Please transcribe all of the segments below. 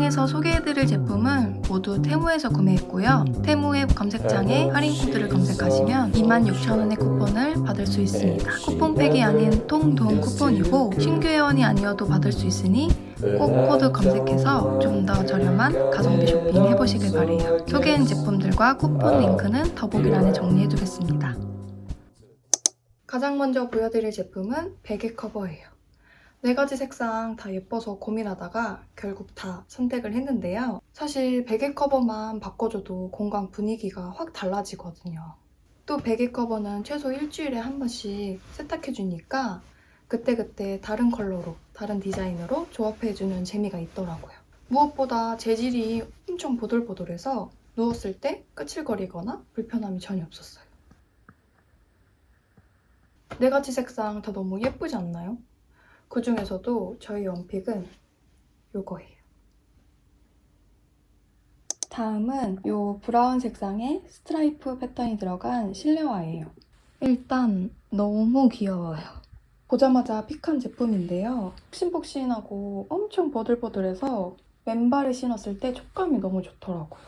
영상에서 소개해드릴 제품은 모두 테무에서 구매했고요. 테무 앱 검색창에 할인 코드를 검색하시면 26,000원의 쿠폰을 받을 수 있습니다. 쿠폰팩이 아닌 통돈 쿠폰이고 신규 회원이 아니어도 받을 수 있으니 꼭 코드 검색해서 좀 더 저렴한 가성비 쇼핑 해보시길 바래요. 소개한 제품들과 쿠폰 링크는 더보기란에 정리해두겠습니다. 가장 먼저 보여드릴 제품은 베개 커버예요. 네 가지 색상 다 예뻐서 고민하다가 결국 다 선택을 했는데요. 사실 베개 커버만 바꿔줘도 공간 분위기가 확 달라지거든요. 또 베개 커버는 최소 일주일에 한 번씩 세탁해주니까 그때그때 다른 컬러로, 다른 디자인으로 조합해주는 재미가 있더라고요. 무엇보다 재질이 엄청 보들보들해서 누웠을 때 끄칠거리거나 불편함이 전혀 없었어요. 네 가지 색상 다 너무 예쁘지 않나요? 그 중에서도 저희 원픽은 요거예요. 다음은 요 브라운 색상의 스트라이프 패턴이 들어간 실내화예요. 일단 너무 귀여워요. 보자마자 픽한 제품인데요. 폭신폭신하고 엄청 보들보들해서 맨발에 신었을 때 촉감이 너무 좋더라고요.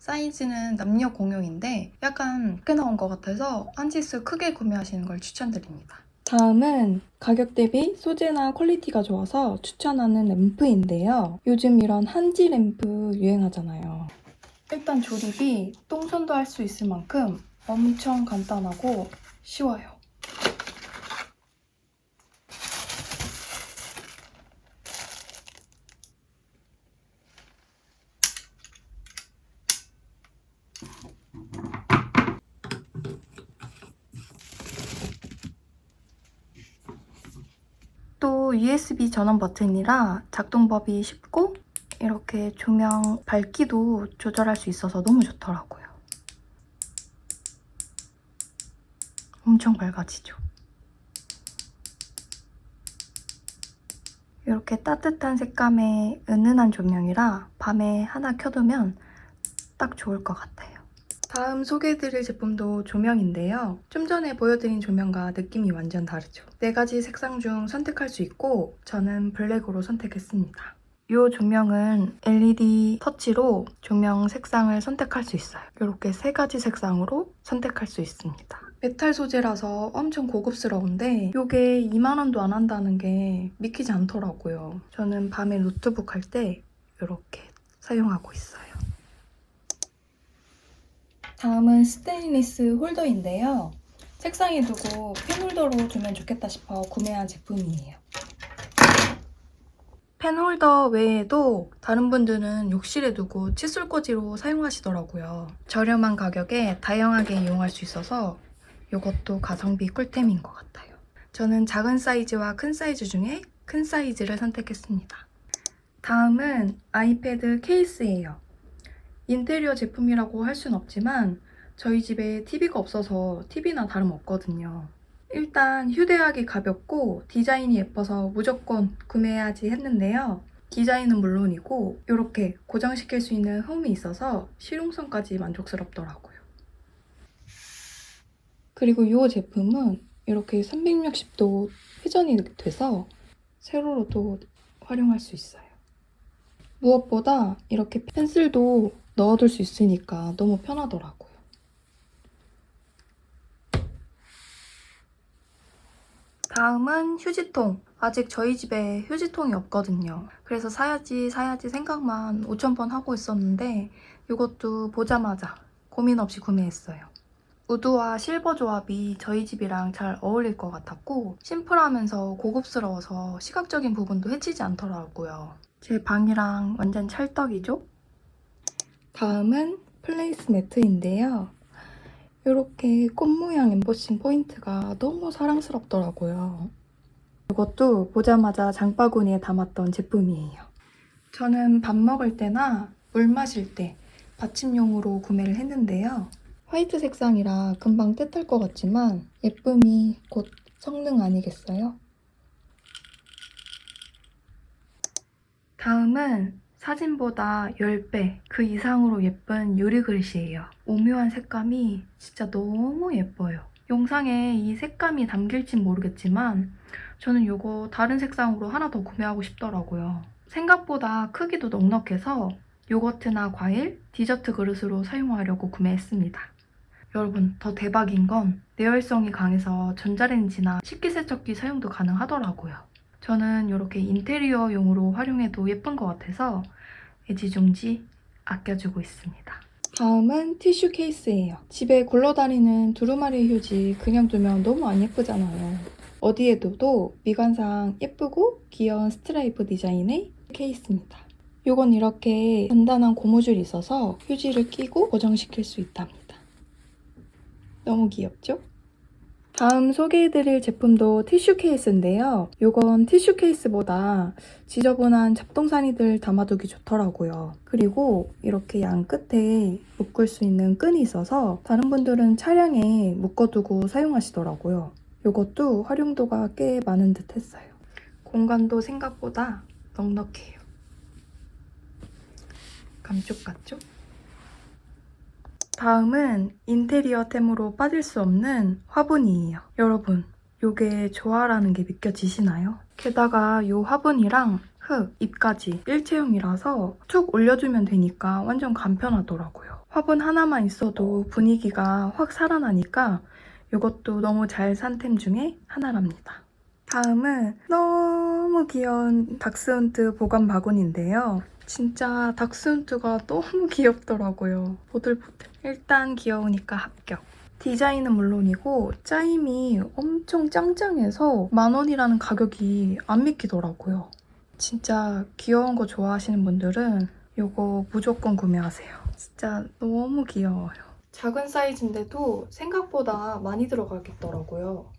사이즈는 남녀 공용인데 약간 크게 나온 것 같아서 한 치수 크게 구매하시는 걸 추천드립니다. 다음은 가격 대비 소재나 퀄리티가 좋아서 추천하는 램프인데요. 요즘 이런 한지 램프 유행하잖아요. 일단 조립이 똥손도 할 수 있을 만큼 엄청 간단하고 쉬워요. 또 USB 전원 버튼이라 작동법이 쉽고 이렇게 조명 밝기도 조절할 수 있어서 너무 좋더라고요. 엄청 밝아지죠. 이렇게 따뜻한 색감의 은은한 조명이라 밤에 하나 켜두면 딱 좋을 것 같아요. 다음 소개해드릴 제품도 조명인데요. 좀 전에 보여드린 조명과 느낌이 완전 다르죠. 네 가지 색상 중 선택할 수 있고 저는 블랙으로 선택했습니다. 이 조명은 LED 터치로 조명 색상을 선택할 수 있어요. 이렇게 세 가지 색상으로 선택할 수 있습니다. 메탈 소재라서 엄청 고급스러운데 이게 2만 원도 안 한다는 게 믿기지 않더라고요. 저는 밤에 노트북 할 때 이렇게 사용하고 있어요. 다음은 스테인리스 홀더인데요. 책상에 두고 펜홀더로 두면 좋겠다 싶어 구매한 제품이에요. 펜홀더 외에도 다른 분들은 욕실에 두고 칫솔꽂이로 사용하시더라고요. 저렴한 가격에 다양하게 이용할 수 있어서 이것도 가성비 꿀템인 것 같아요. 저는 작은 사이즈와 큰 사이즈 중에 큰 사이즈를 선택했습니다. 다음은 아이패드 케이스예요. 인테리어 제품이라고 할 순 없지만 저희 집에 TV가 없어서 TV나 다름없거든요. 일단 휴대하기 가볍고 디자인이 예뻐서 무조건 구매해야지 했는데요. 디자인은 물론이고 이렇게 고정시킬 수 있는 홈이 있어서 실용성까지 만족스럽더라고요. 그리고 이 제품은 이렇게 360도 회전이 돼서 세로로도 활용할 수 있어요. 무엇보다 이렇게 펜슬도 넣어둘 수 있으니까 너무 편하더라고요. 다음은 휴지통. 아직 저희 집에 휴지통이 없거든요. 그래서 사야지 사야지 생각만 5,000번 하고 있었는데 이것도 보자마자 고민 없이 구매했어요. 우드와 실버 조합이 저희 집이랑 잘 어울릴 것 같았고 심플하면서 고급스러워서 시각적인 부분도 해치지 않더라고요. 제 방이랑 완전 찰떡이죠? 다음은 플레이스 매트인데요. 이렇게 꽃 모양 엠보싱 포인트가 너무 사랑스럽더라고요. 이것도 보자마자 장바구니에 담았던 제품이에요. 저는 밥 먹을 때나 물 마실 때 받침용으로 구매를 했는데요. 화이트 색상이라 금방 떼탈 것 같지만 예쁨이 곧 성능 아니겠어요? 다음은 사진보다 10배 그 이상으로 예쁜 유리 그릇이에요. 오묘한 색감이 진짜 너무 예뻐요. 영상에 이 색감이 담길진 모르겠지만 저는 이거 다른 색상으로 하나 더 구매하고 싶더라고요. 생각보다 크기도 넉넉해서 요거트나 과일, 디저트 그릇으로 사용하려고 구매했습니다. 여러분, 더 대박인 건 내열성이 강해서 전자레인지나 식기세척기 사용도 가능하더라고요. 저는 이렇게 인테리어용으로 활용해도 예쁜 것 같아서 애지중지 아껴주고 있습니다. 다음은 티슈 케이스예요. 집에 굴러다니는 두루마리 휴지 그냥 두면 너무 안 예쁘잖아요. 어디에 둬도 미관상 예쁘고 귀여운 스트라이프 디자인의 케이스입니다. 이건 이렇게 단단한 고무줄이 있어서 휴지를 끼고 고정시킬 수 있답니다. 너무 귀엽죠? 다음 소개해드릴 제품도 티슈 케이스인데요. 이건 티슈 케이스보다 지저분한 잡동사니들 담아두기 좋더라고요. 그리고 이렇게 양 끝에 묶을 수 있는 끈이 있어서 다른 분들은 차량에 묶어두고 사용하시더라고요. 이것도 활용도가 꽤 많은 듯 했어요. 공간도 생각보다 넉넉해요. 감쪽 같죠? 다음은 인테리어템으로 빠질 수 없는 화분이에요. 여러분, 요게 조화라는 게 느껴지시나요? 게다가 요 화분이랑 흙, 잎까지 일체형이라서 툭 올려주면 되니까 완전 간편하더라고요. 화분 하나만 있어도 분위기가 확 살아나니까 이것도 너무 잘 산템 중에 하나랍니다. 다음은 너무 귀여운 닥스훈트 보관 바구니인데요. 진짜 닥스훈트가 너무 귀엽더라고요. 보들보들. 일단 귀여우니까 합격. 디자인은 물론이고 짜임이 엄청 짱짱해서 만 원이라는 가격이 안 믿기더라고요. 진짜 귀여운 거 좋아하시는 분들은 이거 무조건 구매하세요. 진짜 너무 귀여워요. 작은 사이즈인데도 생각보다 많이 들어가겠더라고요.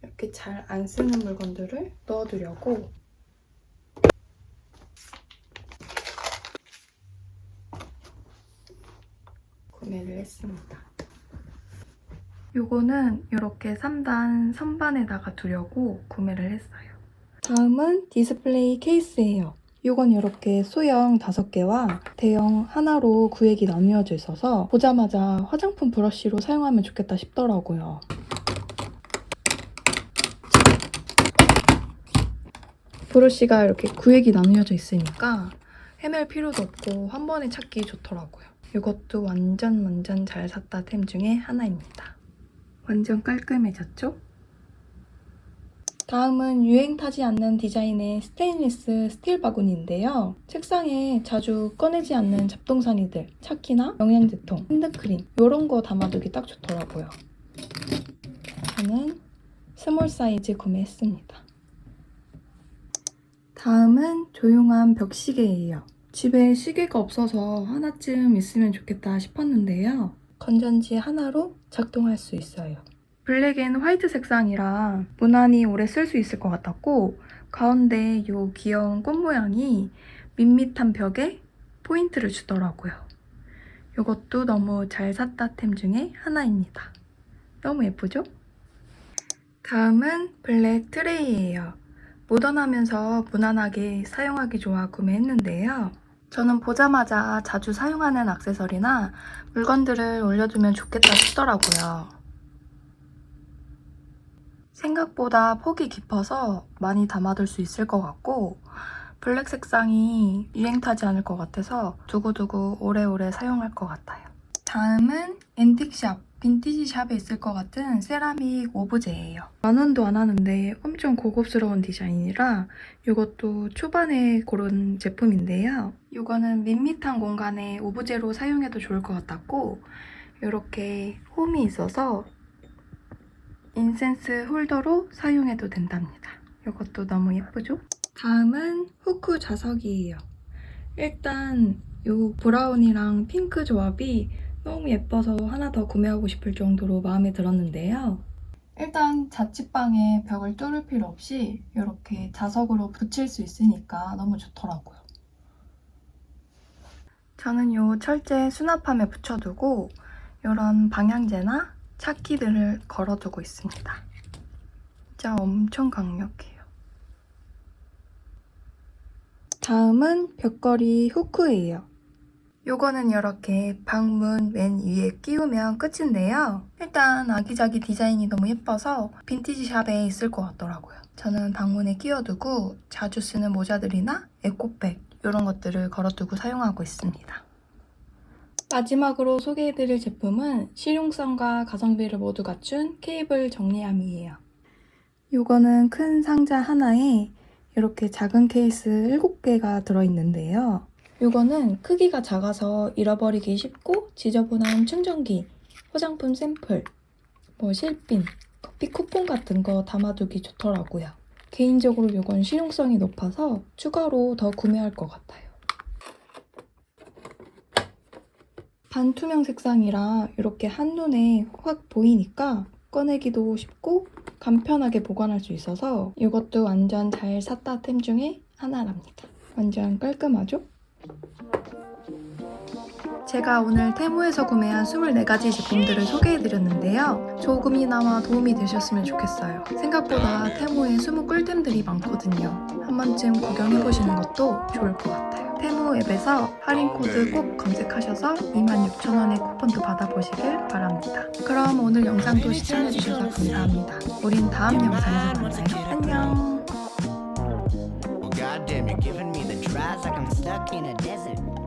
이렇게 잘 안 쓰는 물건들을 넣어두려고 했습니다. 요거는 이렇게 3단 선반에다가 두려고 구매를 했어요. 다음은 디스플레이 케이스예요. 이건 이렇게 소형 5개와 대형 하나로 구획이 나뉘어져 있어서 보자마자 화장품 브러쉬로 사용하면 좋겠다 싶더라고요. 브러쉬가 이렇게 구획이 나뉘어져 있으니까 헤맬 필요도 없고 한 번에 찾기 좋더라고요. 이것도 완전 완전 잘 샀다 템 중에 하나입니다. 완전 깔끔해졌죠? 다음은 유행 타지 않는 디자인의 스테인리스 스틸 바구니인데요. 책상에 자주 꺼내지 않는 잡동사니들, 차키나 영양제통, 핸드크림 이런 거 담아두기 딱 좋더라고요. 저는 스몰 사이즈 구매했습니다. 다음은 조용한 벽시계예요. 집에 시계가 없어서 하나쯤 있으면 좋겠다 싶었는데요. 건전지 하나로 작동할 수 있어요. 블랙 앤 화이트 색상이라 무난히 오래 쓸 수 있을 것 같았고 가운데 이 귀여운 꽃 모양이 밋밋한 벽에 포인트를 주더라고요. 이것도 너무 잘 샀다 템 중에 하나입니다. 너무 예쁘죠? 다음은 블랙 트레이예요. 모던하면서 무난하게 사용하기 좋아 구매했는데요. 저는 보자마자 자주 사용하는 액세서리나 물건들을 올려두면 좋겠다 싶더라고요. 생각보다 폭이 깊어서 많이 담아둘 수 있을 것 같고 블랙 색상이 유행 타지 않을 것 같아서 두고두고 오래오래 사용할 것 같아요. 다음은 앤틱샵, 빈티지 샵에 있을 것 같은 세라믹 오브제예요. 만 원도 안 하는데 엄청 고급스러운 디자인이라 이것도 초반에 고른 제품인데요. 이거는 밋밋한 공간에 오브제로 사용해도 좋을 것 같았고 이렇게 홈이 있어서 인센스 홀더로 사용해도 된답니다. 이것도 너무 예쁘죠? 다음은 후크 자석이에요. 일단 이 브라운이랑 핑크 조합이 너무 예뻐서 하나 더 구매하고 싶을 정도로 마음에 들었는데요. 일단 자취방에 벽을 뚫을 필요 없이 이렇게 자석으로 붙일 수 있으니까 너무 좋더라고요. 저는 이 철제 수납함에 붙여두고 이런 방향제나 차키들을 걸어두고 있습니다. 진짜 엄청 강력해요. 다음은 벽걸이 후크예요. 요거는 이렇게 방문 맨 위에 끼우면 끝인데요. 일단 아기자기 디자인이 너무 예뻐서 빈티지 샵에 있을 것 같더라고요. 저는 방문에 끼워두고 자주 쓰는 모자들이나 에코백 이런 것들을 걸어두고 사용하고 있습니다. 마지막으로 소개해드릴 제품은 실용성과 가성비를 모두 갖춘 케이블 정리함이에요. 이거는 큰 상자 하나에 이렇게 작은 케이스 7개가 들어있는데요. 이거는 크기가 작아서 잃어버리기 쉽고 지저분한 충전기, 화장품 샘플, 뭐 실핀, 커피 쿠폰 같은 거 담아두기 좋더라고요. 개인적으로 이건 실용성이 높아서 추가로 더 구매할 것 같아요. 반투명 색상이라 이렇게 한눈에 확 보이니까 꺼내기도 쉽고 간편하게 보관할 수 있어서 이것도 완전 잘 샀다 템 중에 하나랍니다. 완전 깔끔하죠? 제가 오늘 테무에서 구매한 24가지 제품들을 소개해드렸는데요. 조금이나마 도움이 되셨으면 좋겠어요. 생각보다 테무에 숨은 꿀템들이 많거든요. 한 번쯤 구경해보시는 것도 좋을 것 같아요. 테무 앱에서 할인 코드 꼭 검색하셔서 26,000원의 쿠폰도 받아보시길 바랍니다. 그럼 오늘 영상도 시청해주셔서 감사합니다. 우린 다음 영상에서 만나요. 안녕! I'm stuck in a desert.